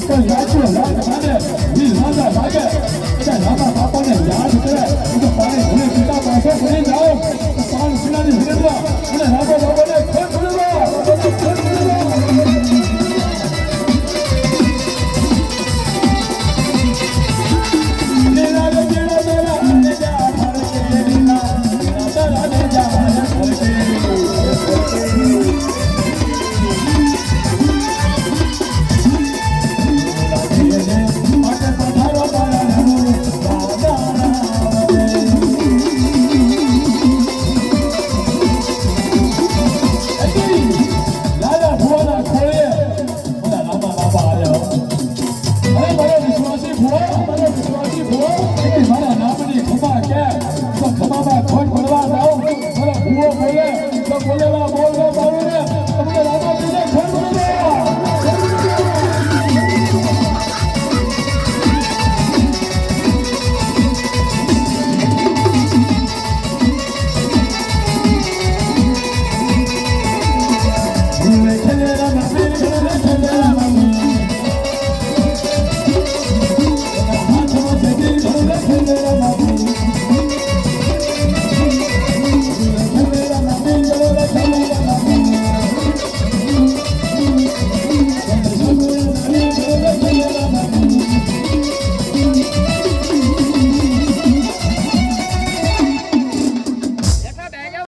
પણ યાચો યાદ માને દિલ માના લાગે એટલે નાના બાપાને યાદ કરે તો પાણી ભૂલે પિતા પાસે ભૂલી જાઓ